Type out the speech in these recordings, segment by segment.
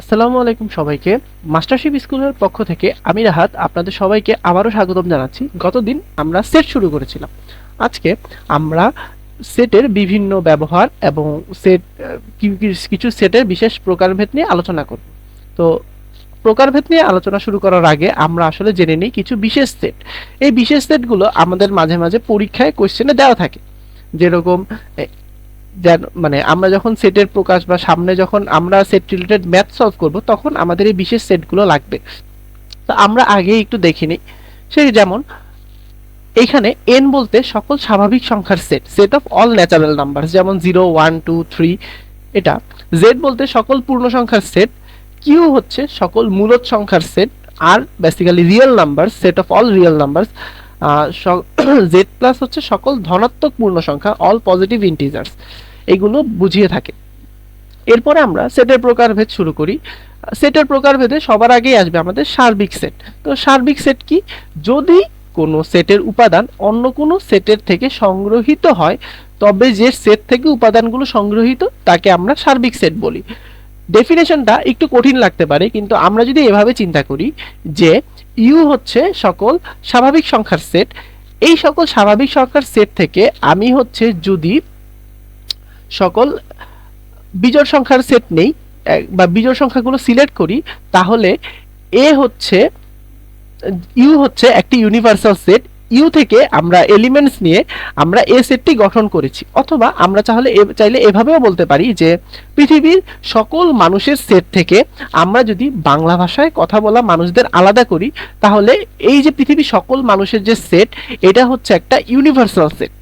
আসসালামু আলাইকুম সবাইকে। মাস্টারশিপ স্কুলের পক্ষ থেকে আমি রাহাত, আপনাদের সবাইকে আবারও স্বাগতম জানাচ্ছি। গতদিন আমরা সেট শুরু করেছিলাম। আজকে আমরা সেটের বিভিন্ন ব্যবহার এবং সেট কিছু সেটের বিশেষ প্রকারভেদ নিয়ে আলোচনা করব। তো প্রকারভেদ নিয়ে আলোচনা শুরু করার আগে আমরা আসলে জেনে নিই কিছু বিশেষ সেট। এই বিশেষ সেটগুলো আমাদের মাঝে মাঝে পরীক্ষায় কোশ্চেনে দেওয়া থাকে। যেরকম মানে আমরা যখন সেটের প্রকাশ বা সামনে যখন আমরা সেট রিলেটেড ম্যাথ সলভ করব, তখন আমাদের এই বিশেষ সেটগুলো লাগবে। তো আমরা আগে একটু দেখে নিই। সেই যেমন, এখানে এন বলতে সকল স্বাভাবিক সংখ্যার set set of all natural number যেমন জিরো ওয়ান টু থ্রি এটা। জেড বলতে সকল পূর্ণ সংখ্যার সেট কিউ হচ্ছে সকল মূলত সংখ্যার set R basically real number set of all real number Z plus হচ্ছে সকল ধনাত্মক পূর্ণ সংখ্যা অল পজিটিভ ইন্টিজার্স এগুলো বুঝিয়ে থাকে। এরপরে আমরা সেটের প্রকারভেদ শুরু করি। সেটের প্রকারভেদে সবার আগেই আসবে আমাদের সার্বিক সেট। তো সার্বিক সেট কি? যদি কোনো সেটের উপাদান অন্য কোনো সেটের থেকে সংগ্রহিত হয়, তবে যে সেট থেকে উপাদানগুলো সংগ্রহিত, তাকে আমরা সার্বিক সেট বলি। ডেফিনেশনটা একটু কঠিন লাগতে পারে, কিন্তু আমরা যদি এভাবে চিন্তা করি যে ইউ হচ্ছে সকল স্বাভাবিক সংখ্যার সেট, এই সকল স্বাভাবিক সংখ্যার সেট থেকে আমি হচ্ছে যদি সকল বিজোড় সংখ্যার সেট নেই বা বিজোড় সংখ্যাগুলো সিলেক্ট করি, তাহলে এ হচ্ছে ইউ হচ্ছে একটি ইউনিভার্সাল সেট ইউ থেকে আমরা এলিমেন্টস নিয়ে আমরা এ সেটটি গঠন করেছি। অথবা আমরা চাহলে চাইলে এভাবেও বলতে পারি যে পৃথিবীর সকল মানুষের সেট থেকে আমরা যদি বাংলা ভাষায় কথা বলা মানুষদের আলাদা করি, তাহলে এই যে পৃথিবীর সকল মানুষের যে সেট এটা হচ্ছে একটা ইউনিভার্সাল সেট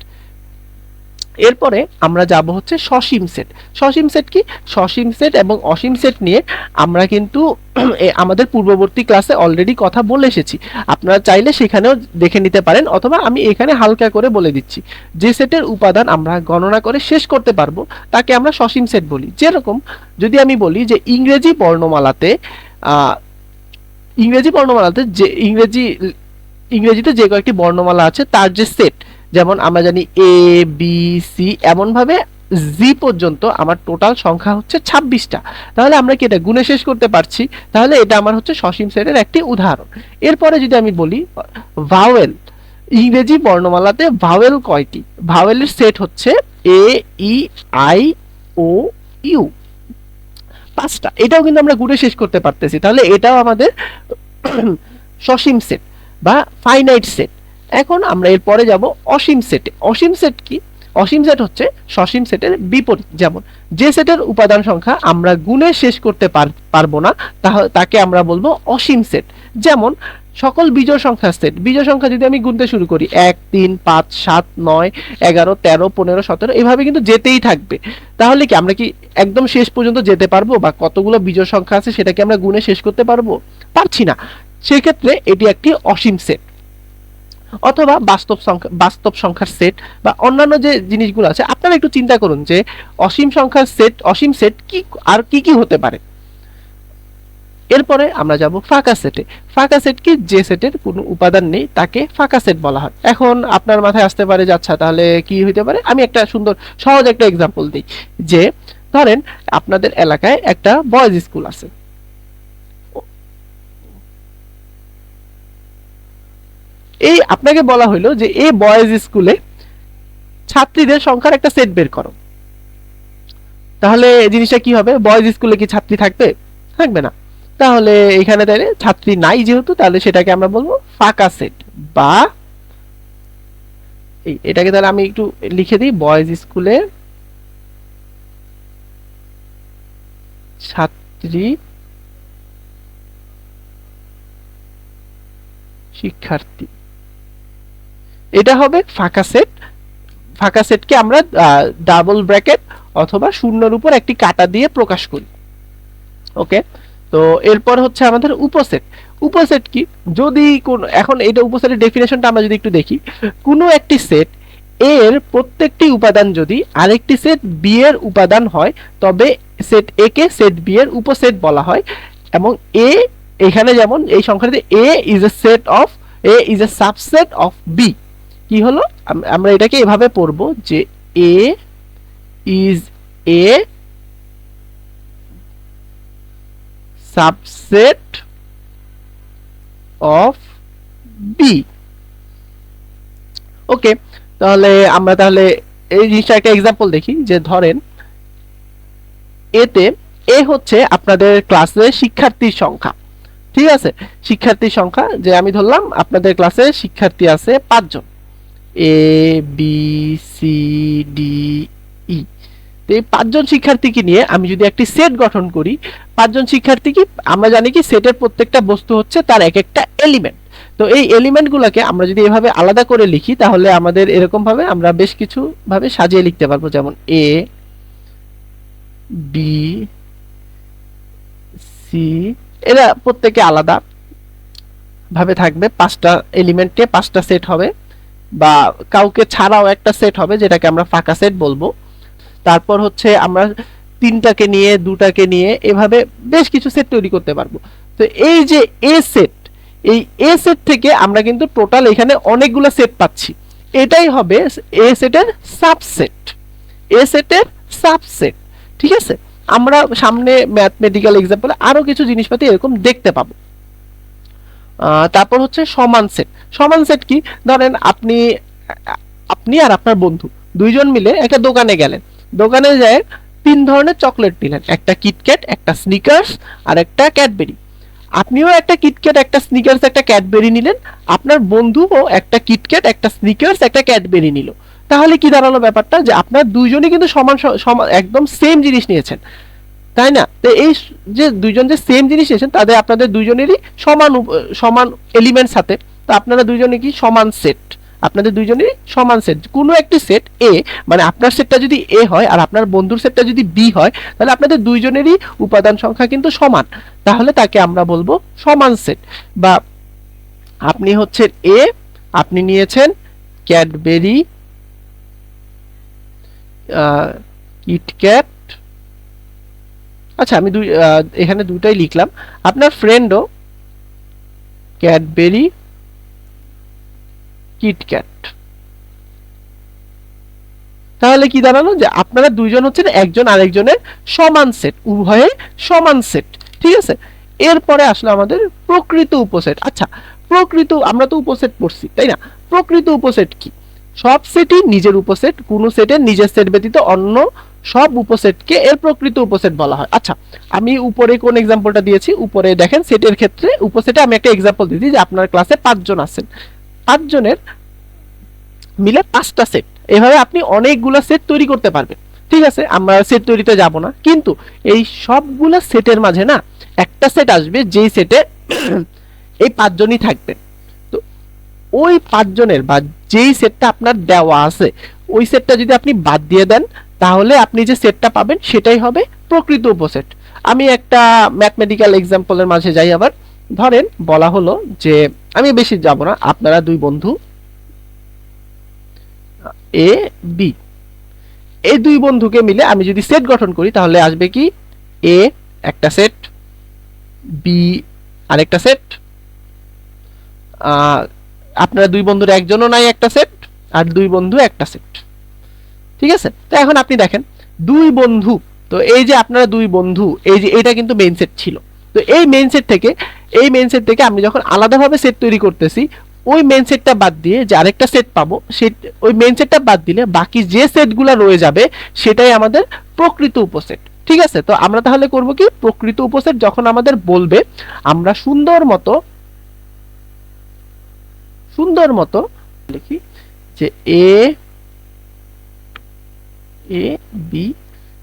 এরপরে আমরা যাব হচ্ছে সসীম সেট। সসীম সেট কি? সসীম সেট এবং অসীম সেট নিয়ে আমরা কিন্তু আমাদের পূর্ববর্তী ক্লাসে অলরেডি কথা বলে এসেছি। আপনারা চাইলে সেখানেও দেখে নিতে পারেন অথবা আমি এখানে হালকা করে বলে দিচ্ছি। যে সেটের উপাদান আমরা গণনা করে শেষ করতে পারব, তাকে আমরা সসীম সেট বলি। যেরকম যদি আমি বলি যে ইংরেজি বর্ণমালাতে ইংরেজি বর্ণমালাতে যে ইংরেজি, ইংরেজিতে যে কয়েকটি বর্ণমালা আছে, তার যে সেট যেমন আমরা জানি এ বি সি এমনভাবে জি পর্যন্ত আমার টোটাল সংখ্যা হচ্ছে ছাব্বিশটা। তাহলে আমরা কি এটা গুণে শেষ করতে পারছি? তাহলে এটা আমার হচ্ছে সসীম সেটের একটি উদাহরণ। এরপরে যদি আমি বলি ভাওয়েল ইংরেজি বর্ণমালাতে ভাওয়েল কয়টি? ভাওয়েলের সেট হচ্ছে এ ই আই ও ইউ পাঁচটা। এটাও কিন্তু আমরা গুণে শেষ করতে পারতেছি। তাহলে এটাও আমাদের সসীম সেট বা ফাইনাইট সেট এখন আমরা এরপরে যাব অসীম সেটে অসীম সেট কি? অসীম সেট হচ্ছে সসীম সেটের বিপরীত। যেমন, যে সেটের উপাদান সংখ্যা আমরা গুণে শেষ করতে পারব না তাকে আমরা বলব অসীম সেট যেমন, সকল বিজয় সংখ্যা সেট বিজয় সংখ্যা যদি আমি গুনতে শুরু করি, এক, তিন, পাঁচ, সাত, নয়, এগারো, তেরো, পনেরো, সতেরো, এভাবে কিন্তু যেতেই থাকবে। তাহলে কি আমরা কি একদম শেষ পর্যন্ত যেতে পারব বা কতগুলো বিজয় সংখ্যা আছে সেটাকে আমরা গুণে শেষ করতে পারব? পারছি না। সেক্ষেত্রে এটি একটি অসীম সেট অথবা বাস্তব সংখ্যা বাস্তব সংখ্যার সেট বা অন্যান্য যে জিনিসগুলো আছে, আপনারা একটু চিন্তা করুন যে অসীম সংখ্যার সেট অসীম সেট কি আর কি কি হতে পারে? এরপরে আমরা যাব ফাঁকা সেটে ফাঁকা সেট কি? যে সেটের কোনো উপাদান নেই, তাকে ফাঁকা সেট বলা হয়। এখন আপনার মাথায় আসতে পারে যে আচ্ছা তাহলে কি হইতে পারে? আমি একটা সুন্দর, সহজ একটা এক্সাম্পল দিই। যে ধরেন আপনাদের এলাকায় একটা বয়েজ স্কুল আছে। এই আপনাকে বলা হলো যে এই বয়েজ স্কুলে ছাত্রীদের সংখ্যার একটা সেট বের করো। তাহলে জিনিসটা কি হবে? বয়েজ স্কুলে কি ছাত্রী থাকবে? থাকবে না। তাহলে এখানে তাহলে ছাত্রী নাই যেহেতু, তাহলে সেটাকে আমরা বলব ফাঁকা সেট বা এটাকে তাহলে আমি একটু লিখে দিই। বয়েজ স্কুলে ছাত্রী শিক্ষার্থী এটা হবে ফাঁকা সেট। ফাঁকা সেটকে আমরা ডাবল ব্র্যাকেট অথবা শূন্যর উপর একটি কাটা দিয়ে প্রকাশ করি। ওকে? তো এরপর হচ্ছে আমাদের উপসেট। উপসেট কি? যদি কোন, এখন এটা উপসেটের ডেফিনেশনটা আমরা যদি একটু দেখি, কোনো একটি সেট এর প্রত্যেকটি উপাদান যদি আরেকটি সেট বি এর উপাদান হয়, তবে সেট এ কে সেট বি এর উপসেট বলা হয়। এবং এ এখানে যেমন এই সংখ্যাটিতে A is a set of A is a subset of B কি হলো? আমরা এটাকে এভাবে পড়ব যে A is a subset of B okay তাহলে আমরা তাহলে এই জিনিসটা একটা এক্সাম্পল দেখি, যে ধরেন এতে এ হচ্ছে আপনাদের ক্লাসে শিক্ষার্থীর সংখ্যা, ঠিক আছে? শিক্ষার্থীর সংখ্যা, যে আমি ধরলাম আপনাদের ক্লাসে শিক্ষার্থী আছে পাঁচজন। A B C D E তো এই পাঁচজন শিক্ষার্থীকে নিয়ে আমি যদি একটি সেট গঠন করি, পাঁচজন শিক্ষার্থী কি, আমরা জানি কি, সেটের প্রত্যেকটা বস্তু হচ্ছে তার এক একটা এলিমেন্ট তো এই এলিমেন্টগুলোকে আমরা যদি এভাবে আলাদা করে লিখি, তাহলে আমাদের এরকম ভাবে আমরা বেশ কিছু ভাবে সাজিয়ে লিখতে পারব। যেমন এ বি সি এরা প্রত্যেকে আলাদা ভাবে থাকবে। পাঁচটা এলিমেন্টে পাঁচটা সেট হবে। বা কাউকে ছাড়াও একটা সেট হবে, যেটাকে আমরা ফাঁকা সেট বলব। তারপর হচ্ছে আমরা তিনটাকে নিয়ে, দুটাকে নিয়ে এভাবে বেশ কিছু সেট তৈরি করতে পারব। তো এই যে এ সেট এই এ সেট থেকে আমরা কিন্তু টোটাল এখানে অনেকগুলো সেট পাচ্ছি। এটাই হবে এ সেটের সাবসেট এ সেটের সাবসেট ঠিক আছে? আমরা সামনে ম্যাথমেটিক্যাল এক্সাম্পলে আরও কিছু জিনিসপাতি এরকম দেখতে পাবো। তারপর হচ্ছে সমান সেট সমান সেট কি? ধরেন আপনি আপনি আর আপনার বন্ধু দুইজন মিলে একটা দোকানে গেলেন। দোকানে যায় তিন ধরনের চকলেট নিলেন। একটা কিটক্যাট একটা স্নিকার্স আর একটা ক্যাডবেরি আপনিও একটা কিটক্যাট একটা স্নিকার্স একটা ক্যাডবেরি নিলেন। আপনার বন্ধুও একটা কিটক্যাট একটা স্নিকার্স একটা ক্যাডবেরি নিল। তাহলে কি দাঁড়াল ব্যাপারটা? যে আপনার দুইজনই কিন্তু সমান একদম সেম জিনিস নিয়েছেন। তাই না? তো এই যে দুইজন যে সেম জিনিস নিয়েছেন তাদের আপনাদের দুইজনেরই সমান সমান এলিমেন্টস হাতে তো আপনারা দুইজনে কি সমান সেট আপনাদের দুইজনেরই সমান সেট কোনো একটি সেট এ মানে আপনার সেটটা যদি এ হয় আর আপনার বন্ধুর সেটটা যদি বি হয়, তাহলে আপনাদের দুইজনেরই উপাদান সংখ্যা কিন্তু সমান। তাহলে তাকে আমরা বলব সমান সেট বা আপনি হচ্ছেন এ আপনি নিয়েছেন ক্যাডবেরি কিটক্যাট আচ্ছা আমি দুই এখানে দুটাই লিখলাম। আপনার ফ্রেন্ডও ক্যাডবেরি কিটক্যাট তাহলে কি দাঁড়াল যে আপনারা দুইজন হচ্ছেন একজন আরেকজনের সমান সেট উভয়ে সমান সেট ঠিক আছে? এরপরে আসলে আমাদের প্রকৃত উপসেট। আচ্ছা প্রকৃত, আমরা তো উপসেট পড়ছি, তাই না? প্রকৃত উপসেট কি? সব সেটই নিজের উপসেট, কোনো সেটের নিজের সেট ব্যতীত অন্য সব উপসেটকে এর প্রকৃত উপসেট বলা হয়। আচ্ছা আমি উপরে কোন এক্সাম্পলটা দিয়েছি? উপরে দেখেন সেটের ক্ষেত্রে উপসেটে আমি একটা এক্সাম্পল দিয়েছি যে আপনার ক্লাসে পাঁচজন আছেন। পাঁচজনের মিলে পাঁচটা সেট এভাবে আপনি অনেকগুলো সেট তৈরি করতে পারবেন। ঠিক আছে, আমরা সেট তৈরিতে যাব না। কিন্তু এই সবগুলো সেটের মাঝে না একটা সেট আসবে, যেই সেটে এই পাঁচজনই থাকবেন তো ওই পাঁচজনের বা যেই সেটটা আপনার দেওয়া আছে, ওই সেটটা যদি আপনি বাদ দিয়ে দেন তাহলে আপনি যে সেটটা পাবেন সেটাই হবে প্রকৃত উপসেট। আমি একটা ম্যাথমেটিক্যাল এক্সাম্পলের মাঝে যাই আবার। ধরেন বলা হলো যে, আমি বেশি যাব না, আপনারা দুই বন্ধু এ, বি। এই দুই বন্ধুকে মিলে আমি যদি সেট গঠন করি, তাহলে আসবে কি? এ একটা সেট বি আরেকটা সেট আপনারা দুই বন্ধুর একজনও নাই একটা সেট আর দুই বন্ধু একটা সেট ঠিক আছে? তো এখন আপনি দেখেন, দুই বন্ধু, তো এই যে আপনারা দুই বন্ধু, এই যে এটা কিন্তু মেইন সেট ছিল। তো এই মেইন সেট থেকে, এই মেইন সেট থেকে আমি যখন আলাদাভাবে সেট তৈরি করতেছি, ওই মেন সেটটা বাদ দিয়ে যে আরেকটা সেট পাবো, সেই, ওই মেন সেটটা বাদ দিলে বাকি যে সেটগুলো রয়ে যাবে, সেটাই আমাদের প্রকৃত উপসেট। ঠিক আছে? তো আমরা তাহলে করব কি? প্রকৃত উপসেট যখন আমাদের বলবে, আমরা সুন্দর মতো সুন্দর মতো লিখি যে এ এ বি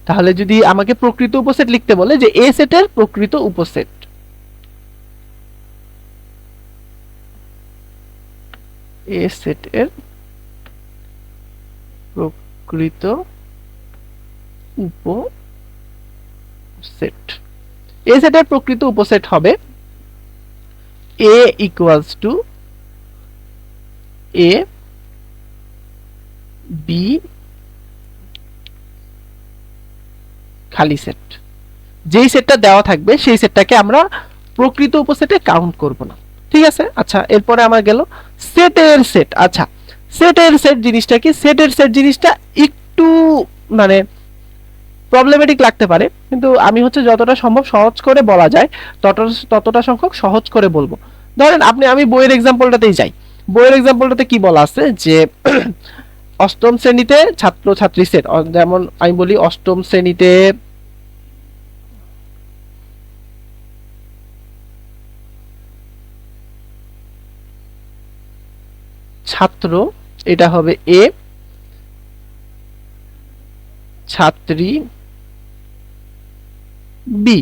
তাহলে যদি আমাকে প্রকৃত উপসেট লিখতে বলে যে এ সেটের প্রকৃত উপসেট। এ সেটের প্রকৃত উপসেট। এ সেটের প্রকৃত উপসেট হবে A equals to A B খালি সেট যেই সেটটা দেওয়া থাকবে, সেই সেটটাকে আমরা প্রকৃত উপসেটে কাউন্ট করব না। ঠিক আছে? আচ্ছা এরপরে আমার গেল সেটের সেট আচ্ছা সেটের সেট জিনিসটা কি? সেটের সেট জিনিসটা একটু মানে প্রবলেমেটিক লাগতে পারে। কিন্তু আমি হচ্ছে যতটা সম্ভব সহজ করে বলা যায় তত ততটা সংখ্যক সহজ করে বলব। ধরেন আপনি, আমি বইয়ের এক্সাম্পলটাতেই যাই। বইয়ের এক্সাম্পলটাতে কি বলা আছে? যে অষ্টম শ্রেণীতে ছাত্র ছাত্রী সেট যেমন আমি বলি অষ্টম শ্রেণীতে ছাত্র, এটা হবে এ। ছাত্রী, বি।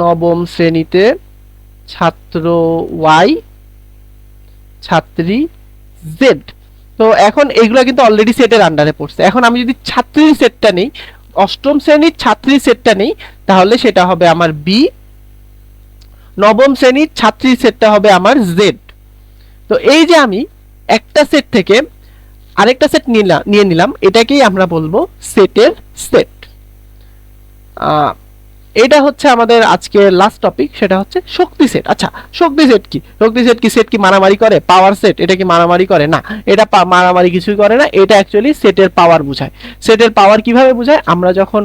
নবম শ্রেণীতে ছাত্র ওয়াই, ছাত্রী জেড। তো এখন এইগুলো কিন্তু অলরেডি সেটের আন্ডারে পড়ছে। এখন আমি যদি ছাত্রীর সেটটা নেই, অষ্টম শ্রেণির ছাত্রীর সেটটা নেই, তাহলে সেটা হবে আমার বি। নবম শ্রেণির ছাত্রীর সেটটা হবে আমার জেড। তো এই যে আমি একটা সেট থেকে আরেকটা সেট নিলাম নিয়ে নিলাম, এটাকেই আমরা বলব সেটের সেট এটা হচ্ছে আমাদের আজকে লাস্ট টপিক সেটা হচ্ছে শক্তি সেট আচ্ছা শক্তি সেট কি? শক্তি সেট কি? সেট কি মারামারি করে? পাওয়ার সেট এটা কি মারামারি করে? না, এটা মারামারি কিছুই করে না, এটা অ্যাকচুয়ালি সেটের পাওয়ার বোঝায়। সেটের পাওয়ার কীভাবে বোঝায়? আমরা যখন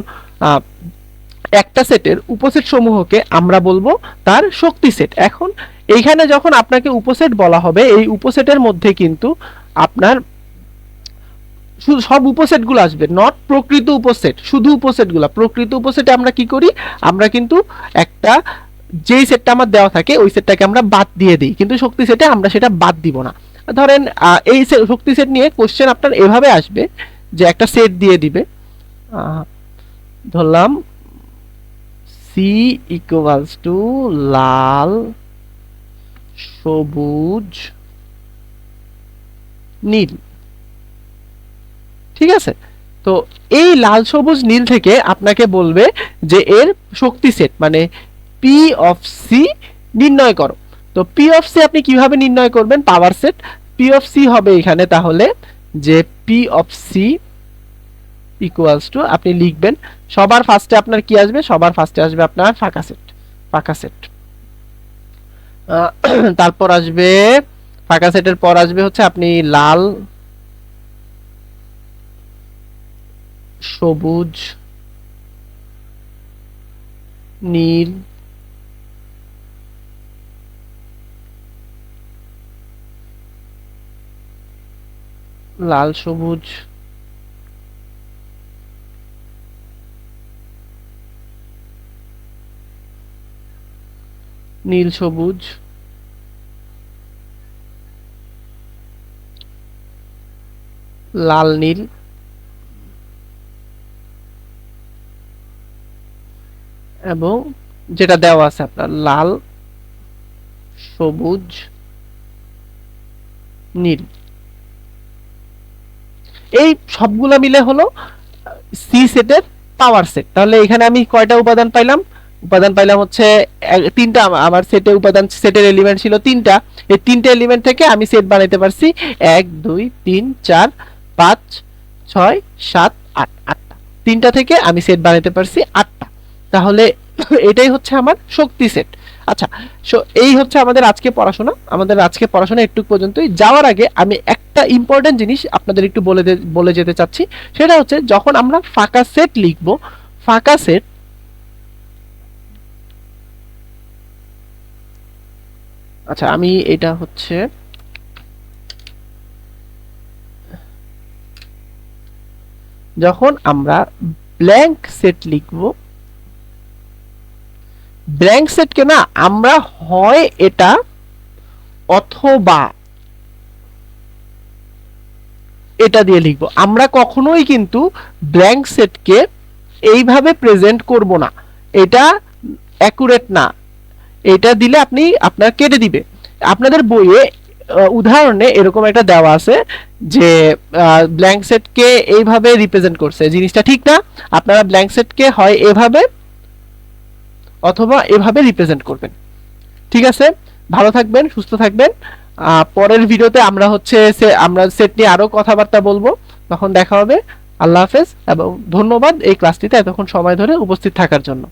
একটা সেটের উপসেট সমূহকে আমরা বলব তার শক্তি সেট। এখন এইখানে যখন আপনাকে উপসেট বলা হবে, এই উপসেটের মধ্যে কিন্তু আপনার শুধু সব উপসেটগুলো আসবে নট প্রকৃত উপসেট, শুধু উপসেটগুলো। প্রকৃত উপসেটে আমরা কি করি? আমরা কিন্তু একটা যেই সেটটা আমার দেওয়া থাকে, ওই সেটটাকে আমরা বাদ দিয়ে দিই। কিন্তু শক্তি সেটে আমরা সেটা বাদ দিব না। ধরেন এই শক্তি সেট নিয়ে কোশ্চেন আপনার এভাবে আসবে যে একটা সেট দিয়ে দিবে। ধরলাম সি ইকুয়ালস টু লাল, সবুজ, নীল। ঠিক আছে? তো এই লাল, সবুজ, নীল থেকে আপনাকে বলবে যে এর শক্তি সেট মানে পি অফ সি নির্ণয় করো। তো পি অফ সি আপনি কীভাবে নির্ণয় করবেন? Power set P of C হবে এখানে তাহলে যে P of C equals to আপনি লিখবেন সবার ফার্স্টে আপনার কি আসবে? সবার ফার্স্টে আসবে আপনার ফাঁকা সেট ফাঁকা সেট তারপর আসবে, ফাঁকা সেটের পর আসবে হচ্ছে আপনি লাল, সবুজ, নীল, লাল, সবুজ নীল সবুজ। লাল নীল। এবং যেটা দেওয়া আছে আপনার, লাল, সবুজ, নীল। এই সবগুলা মিলে হলো সি সেটের পাওয়ার সেট তাহলে এখানে আমি কয়টা উপাদান পাইলাম? উপাদান পাইলাম হচ্ছে তিনটা আমার সেটে উপাদান, সেটের এলিমেন্ট ছিল তিনটা। এই তিনটা এলিমেন্ট থেকে আমি সেট বানাইতে পারছি এক, দুই, তিন, চার, পাঁচ, ছয়, সাত, আট, আটটা। তিনটা থেকে আমি সেট বানাইতে পারছি আটটা। তাহলে এটাই হচ্ছে আমার শক্তি সেট আচ্ছা সো এই হচ্ছে আমাদের আজকে পড়াশোনা। আমাদের আজকে পড়াশোনা একটু পর্যন্তই। যাওয়ার আগে আমি একটা ইম্পর্টেন্ট জিনিস আপনাদের একটু বলে বলে যেতে চাচ্ছি। সেটা হচ্ছে যখন আমরা ফাঁকা সেট লিখব, ফাঁকা সেট আচ্ছা আমি এটা হচ্ছে যখন আমরা ব্ল্যাঙ্ক সেট লিখব ব্ল্যাঙ্ক সেটকে না আমরা হয় এটা অথবা এটা দিয়ে লিখব। আমরা কখনোই কিন্তু ব্ল্যাঙ্ক সেটকে এইভাবে প্রেজেন্ট করব না। এটা অ্যাকুরেট না। এটা দিলে আপনি আপনার কেটে দিবে। আপনাদের বইয়ে উদাহরণে এরকম একটা দেওয়া আছে যে ব্ল্যাঙ্ক সেটকে এইভাবে রিপ্রেজেন্ট করছে। জিনিসটা ঠিক না? আপনারা ব্ল্যাঙ্ক সেটকে হয় এভাবে অথবা এভাবে রিপ্রেজেন্ট করবেন। ঠিক আছে? ভালো থাকবেন, সুস্থ থাকবেন। পরের ভিডিওতে আমরা হচ্ছে আমরা সেট নিয়ে আরও কথাবার্তা বলব। তখন দেখা হবে। আল্লাহ হাফেজ। এবং ধন্যবাদ এই ক্লাসটিতে এতক্ষণ সময় ধরে উপস্থিত থাকার জন্য।